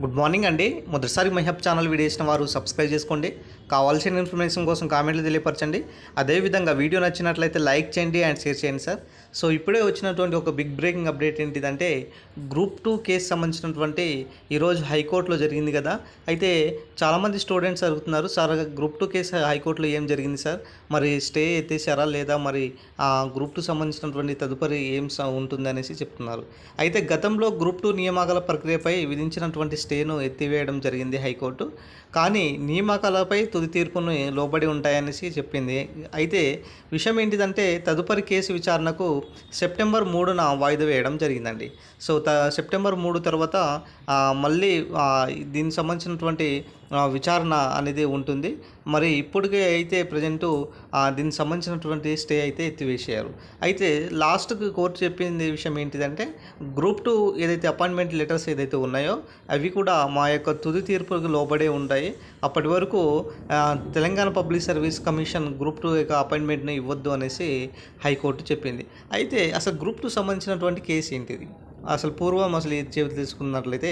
Good morning అండి. మొదటిసారి మహబ్ channel video చేసిన వారు సబ్స్క్రైబ్ చేసుకోండి. కావాల్సిన ఇన్ఫర్మేషన్ కోసం కామెంట్లు తెలియపరచండి. అదేవిధంగా వీడియో నచ్చినట్లయితే లైక్ చేయండి అండ్ షేర్ చేయండి సార్. సో ఇప్పుడే వచ్చినటువంటి ఒక బిగ్ బ్రేకింగ్ అప్డేట్ ఏంటిదంటే గ్రూప్ టూ కేసు సంబంధించినటువంటి ఈరోజు హైకోర్టులో జరిగింది కదా. అయితే చాలామంది స్టూడెంట్స్ అడుగుతున్నారు సార్ గ్రూప్ టూ కేసు హైకోర్టులో ఏం జరిగింది సార్? మరి స్టే ఎత్తేసారా లేదా? మరి ఆ గ్రూప్ టూ సంబంధించినటువంటి తదుపరి ఏం స- చెప్తున్నారు. అయితే గతంలో గ్రూప్ టూ నియామకాల ప్రక్రియపై విధించినటువంటి స్టేను ఎత్తివేయడం జరిగింది హైకోర్టు. కానీ నియామకాలపై తుది తీర్పును లోబడి ఉంటాయనేసి చెప్పింది. అయితే విషయం ఏంటిదంటే తదుపరి కేసు విచారణకు సెప్టెంబర్ మూడున వాయిదా వేయడం జరిగిందండి. సో త సెప్టెంబర్ మూడు తర్వాత మళ్ళీ దీనికి సంబంధించినటువంటి విచారణ అనేది ఉంటుంది. మరి ఇప్పటికే అయితే ప్రజెంటు దీనికి సంబంధించినటువంటి స్టే అయితే ఎత్తివేసారు అయితే లాస్ట్కి కోర్టు చెప్పింది విషయం ఏంటిదంటే గ్రూప్ టూ ఏదైతే అపాయింట్మెంట్ లెటర్స్ ఏదైతే ఉన్నాయో అవి కూడా మా యొక్క తుది తీర్పుకు లోబడే ఉంటాయి. అప్పటి వరకు Telangana public service commission group two యొక్క అపాయింట్మెంట్ని ఇవ్వద్దు అనేసి హైకోర్టు చెప్పింది. అయితే అసలు గ్రూప్ టూ సంబంధించినటువంటి కేసు ఏంటిది? అసలు పూర్వం అసలు ఇది చేతి తీసుకున్నట్లయితే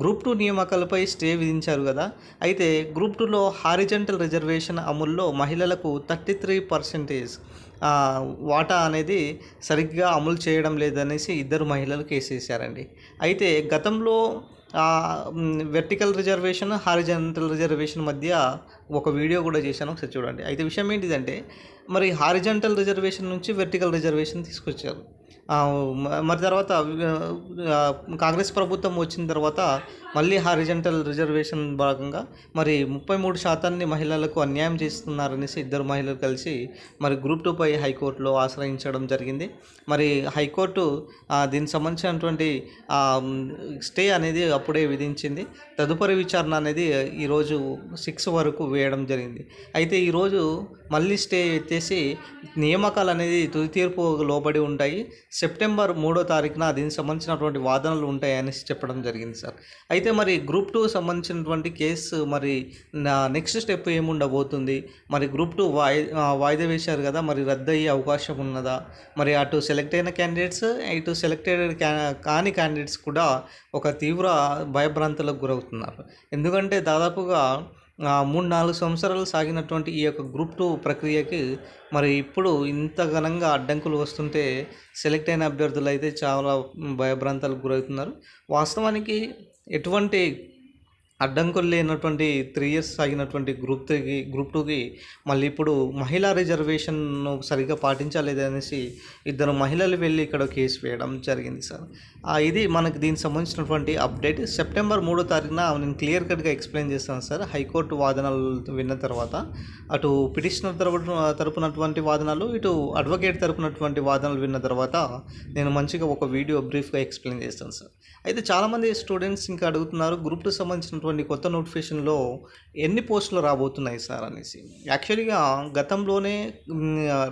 గ్రూప్ టూ నియామకాలపై స్టే విధించారు కదా. అయితే గ్రూప్ టూలో హారిజెంటల్ రిజర్వేషన్ అమల్లో మహిళలకు థర్టీ త్రీ పర్సెంటేజ్ వాటా అనేది సరిగ్గా అమలు చేయడం లేదనేసి ఇద్దరు మహిళలు కేసు వేశారండి. అయితే గతంలో వెర్టికల్ రిజర్వేషన్ హారిజెంటల్ రిజర్వేషన్ మధ్య ఒక వీడియో కూడా చేశాను. ఒకసారి చూడండి. అయితే విషయం ఏంటిదంటే మరి హారిజెంటల్ రిజర్వేషన్ నుంచి వెర్టికల్ రిజర్వేషన్ తీసుకొచ్చారు. మరి తర్వాత కాంగ్రెస్ ప్రభుత్వం వచ్చిన తర్వాత మళ్ళీ హారిజెంటల్ రిజర్వేషన్ భాగంగా మరి ముప్పై మూడు శాతాన్ని మహిళలకు అన్యాయం చేస్తున్నారనేసి ఇద్దరు మహిళలు కలిసి మరి గ్రూప్ టూపై హైకోర్టులో ఆశ్రయించడం జరిగింది. మరి హైకోర్టు దీనికి సంబంధించినటువంటి స్టే అనేది అప్పుడే విధించింది. తదుపరి విచారణ అనేది ఈరోజు సిక్స్ వరకు వేయడం జరిగింది. అయితే ఈరోజు మళ్ళీ స్టే ఎత్తేసి నియామకాలు అనేది తుది తీర్పు లోబడి ఉంటాయి. సెప్టెంబర్ మూడో తారీఖున దీనికి సంబంధించినటువంటి వాదనలు ఉంటాయనేసి చెప్పడం జరిగింది సార్. అయితే మరి గ్రూప్ టూ సంబంధించినటువంటి కేసు మరి నా నెక్స్ట్ స్టెప్ ఏముండబోతుంది? మరి గ్రూప్ టూ వాయి వాయిదా వేశారు కదా మరి రద్దయ్యే అవకాశం ఉన్నదా? మరి అటు సెలెక్ట్ అయిన క్యాండిడేట్స్ ఇటు సెలెక్టెడ్ క్యా కాని క్యాండిడేట్స్ కూడా ఒక తీవ్ర భయభ్రాంతులకు గురవుతున్నారు. ఎందుకంటే దాదాపుగా మూడు నాలుగు సంవత్సరాలు సాగినటువంటి ఈ యొక్క గ్రూప్ టూ ప్రక్రియకి మరి ఇప్పుడు ఇంత ఘనంగా అడ్డంకులు వస్తుంటే సెలెక్ట్ అయిన అభ్యర్థులు అయితే చాలా భయభ్రాంతాలకు గురవుతున్నారు. వాస్తవానికి ఎటువంటి అడ్డంకులు లేనటువంటి త్రీ ఇయర్స్ సాగినటువంటి గ్రూప్ త్రీకి గ్రూప్ టూకి మళ్ళీ ఇప్పుడు మహిళా రిజర్వేషన్ను సరిగ్గా పాటించలేదనేసి ఇద్దరు మహిళలు వెళ్ళి ఇక్కడ కేసు వేయడం జరిగింది సార్. ఇది మనకు దీనికి సంబంధించినటువంటి అప్డేట్. సెప్టెంబర్ మూడో తారీఖున నేను క్లియర్ కట్గా ఎక్స్ప్లెయిన్ చేస్తాను సార్. హైకోర్టు వాదనలు విన్న తర్వాత అటు పిటిషనర్ తరపున తరపునటువంటి వాదనలు ఇటు అడ్వకేట్ తరపునటువంటి వాదనలు విన్న తర్వాత నేను మంచిగా ఒక వీడియో బ్రీఫ్గా ఎక్స్ప్లెయిన్ చేస్తాను సార్. అయితే చాలామంది స్టూడెంట్స్ ఇంకా అడుగుతున్నారు గ్రూప్ టూ సంబంధించినటువంటి కొత్త నోటిఫికేషన్లో ఎన్ని పోస్టులు రాబోతున్నాయి సార్ అనేసి. యాక్చువల్గా గతంలోనే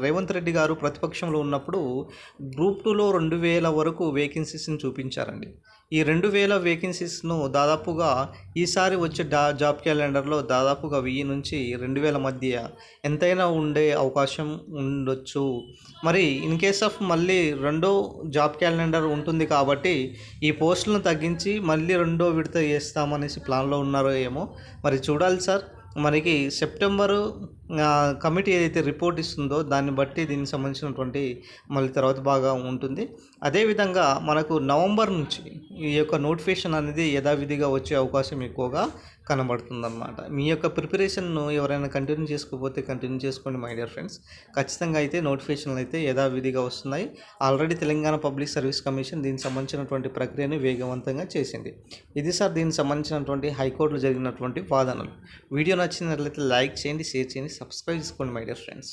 రేవంత్ రెడ్డి గారు ప్రతిపక్షంలో ఉన్నప్పుడు గ్రూప్ టూలో రెండు వేల వరకు వేకెన్సీస్ని చూపించారండి. ఈ రెండు వేల వేకెన్సీస్ను దాదాపుగా ఈసారి వచ్చే డా జాబ్ క్యాలెండర్లో దాదాపుగా వెయ్యి నుంచి రెండు వేల మధ్య ఎంతైనా ఉండే అవకాశం ఉండొచ్చు. మరి ఇన్ కేస్ ఆఫ్ మళ్ళీ రెండో జాబ్ క్యాలెండర్ ఉంటుంది కాబట్టి ఈ పోస్టులను తగ్గించి మళ్ళీ రెండో విడత చేస్తామనేసి ప్లాన్లో ఉన్నారో ఏమో మరి చూడాలి సార్. మనకి సెప్టెంబరు కమిటీ ఏదైతే రిపోర్ట్ ఇస్తుందో దాన్ని బట్టి దీనికి సంబంధించినటువంటి మళ్ళీ తర్వాత బాగా ఉంటుంది. అదేవిధంగా మనకు నవంబర్ నుంచి ఈ యొక్క నోటిఫికేషన్ అనేది యథావిధిగా వచ్చే అవకాశం ఎక్కువగా కనబడుతుందన్నమాట. మీ యొక్క ప్రిపరేషన్ను ఎవరైనా కంటిన్యూ చేసుకోకపోతే కంటిన్యూ చేసుకోండి మై డియర్ ఫ్రెండ్స్. ఖచ్చితంగా అయితే నోటిఫికేషన్లు అయితే యథావిధిగా వస్తున్నాయి. Already Telangana public service commission దీనికి సంబంధించినటువంటి ప్రక్రియను వేగవంతంగా చేసింది. ఇది సార్ దీనికి సంబంధించినటువంటి హైకోర్టులో జరిగినటువంటి వాదనలు. వీడియో నచ్చినట్లయితే లైక్ చేయండి షేర్ చేయండి సబ్స్క్రైబ్ చేసుకోండి మై డియర్ ఫ్రెండ్స్